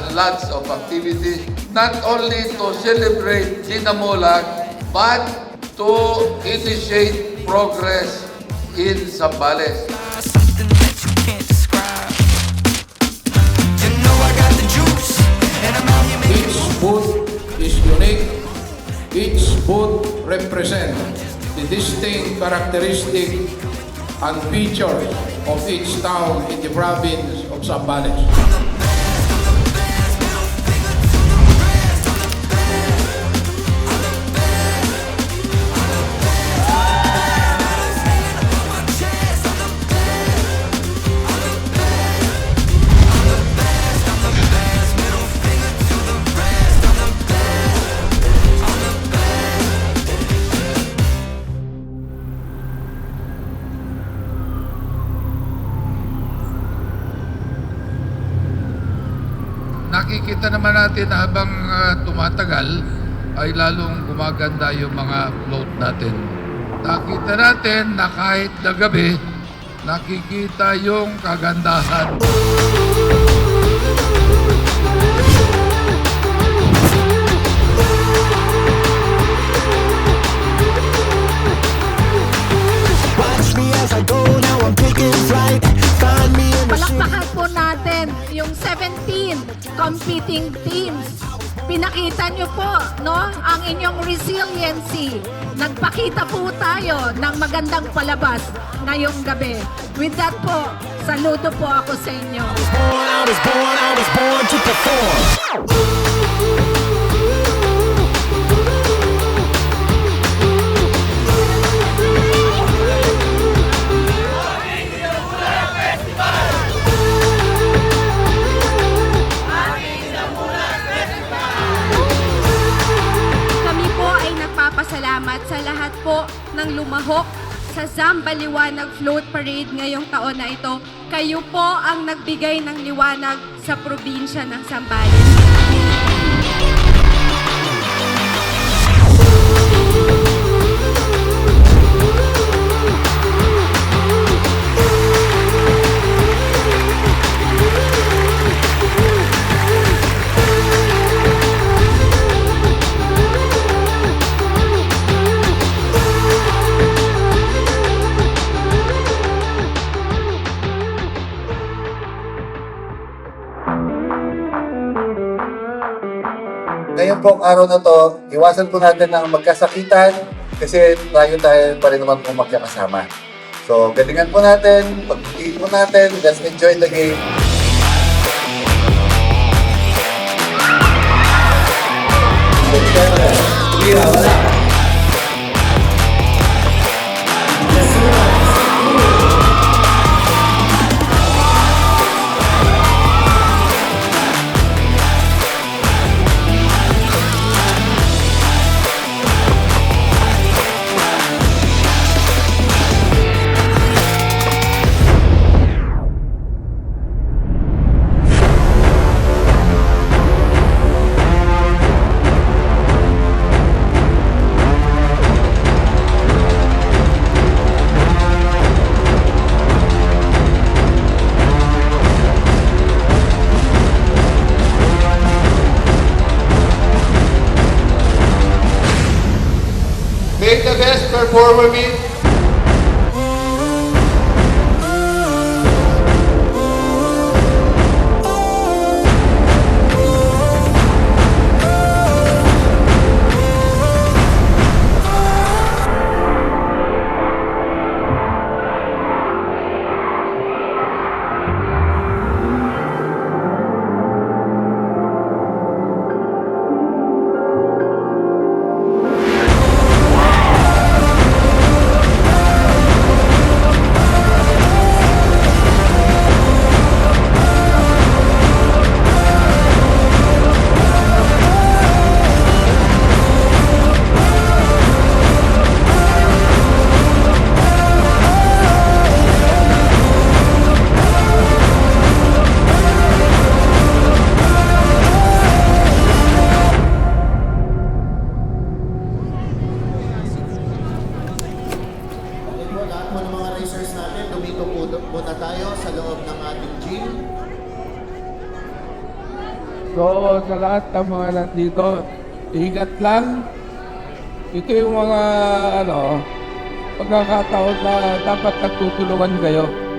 lots and lots of activities, not only to celebrate Sinamulag, but to initiate progress in Zambales. something that you can't describe. You know I got the juice, and I'm out here making Each booth is unique. Each booth represents the distinct characteristic and features of each town in the province of Zambales. Natin na habang ah, tumatagal ay lalong gumaganda yung mga float natin. Nakita natin na kahit na gabi, nakikita yung kagandahan. Watch me as I go, Palakpakan po natin yung 17 competing teams. Pinakita nyo po no, ang inyong resiliency. Nagpakita po tayo ng magandang palabas ngayong gabi. With that po, saludo po ako sa inyo. Born, I was born, I was born to perform. Ng lumahok sa Zamba Liwanag Float Parade ngayong taon na ito. Kayo po ang nagbigay ng liwanag sa probinsya ng Zambales. Pong araw na to, iwasan po natin ang magkasakitan kasi tayo tayo pa rin naman po magkakasama. So, galingan po natin, pag-ibig po natin, let's enjoy the game. Make forward with me. Lahat ng mga nandito, ingat lang. Ito yung mga, ano, pagkakataon na dapat nagtutulungan kayo.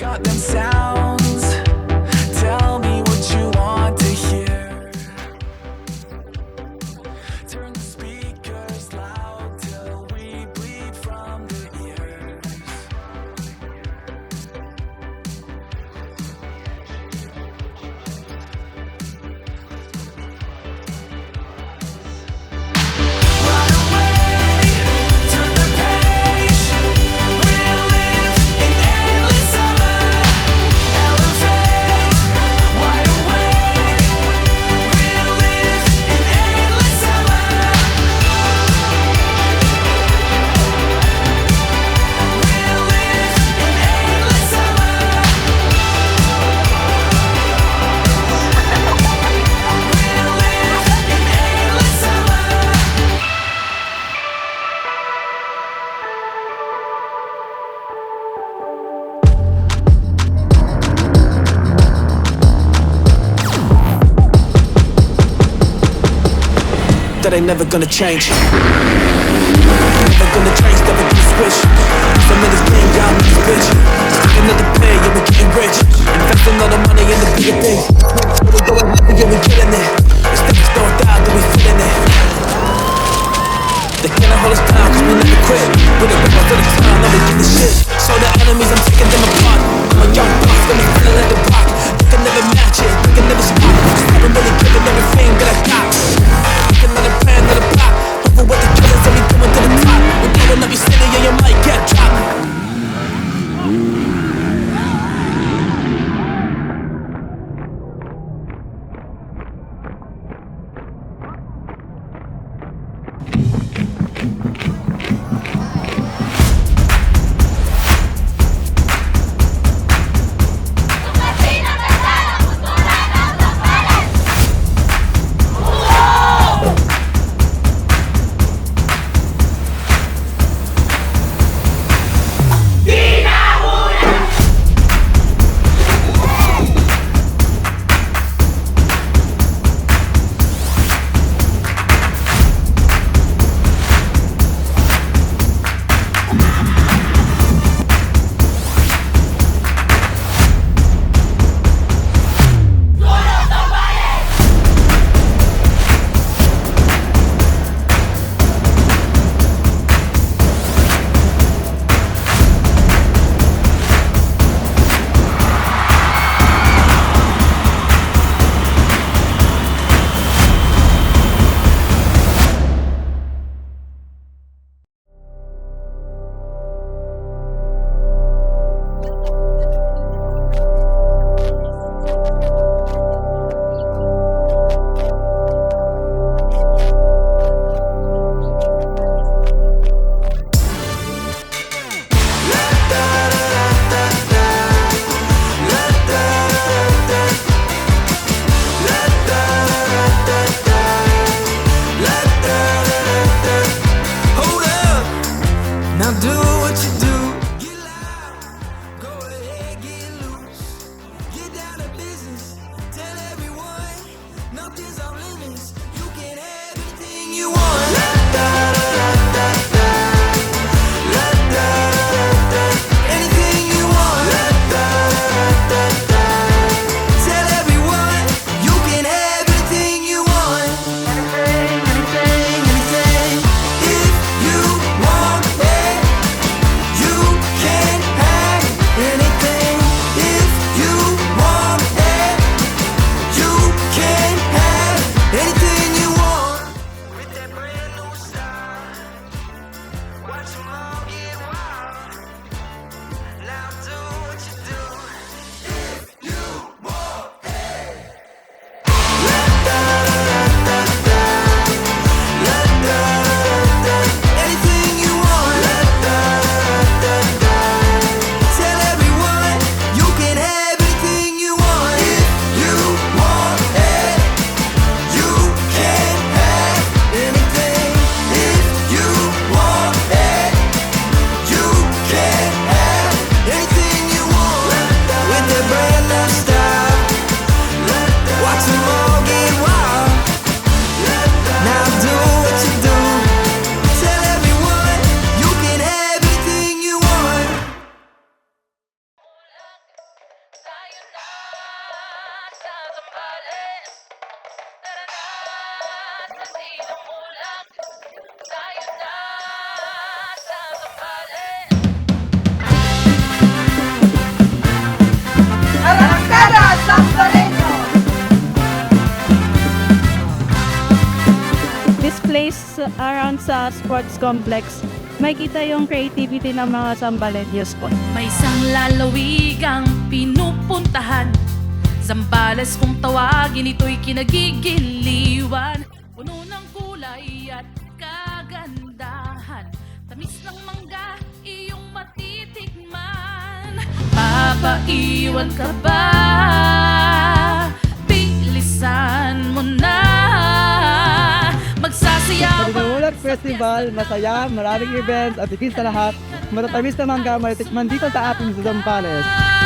Got them sounds. That ain't never gonna change. Never gonna change, never gonna switch. Some of this game got me this bitch. Another pay, yeah, we getting rich. Investing all the money in the bigger things. We're going happy, yeah, we killing it. If niggas don't die, then we feeling it. They cannot hold us down, cause we never quit. We the rip for the time, now we get the shit. So the enemies, I'm taking them apart. I'm a young boss, got me Place around sa sports complex, makita yung creativity ng mga Sambalenyos po. May isang lalawigang pinupuntahan. Zambales kung tawagin ito'y kinagigiliwan. Puno ng kulay at kagandahan. Tamis ng mangga Papaiwan ka ba? Bilisan mo na. Magsasayawan Pagdumulat Festival, masaya, maraming events at higit sa lahat, matatamis na mangga matitikman dito sa ating sa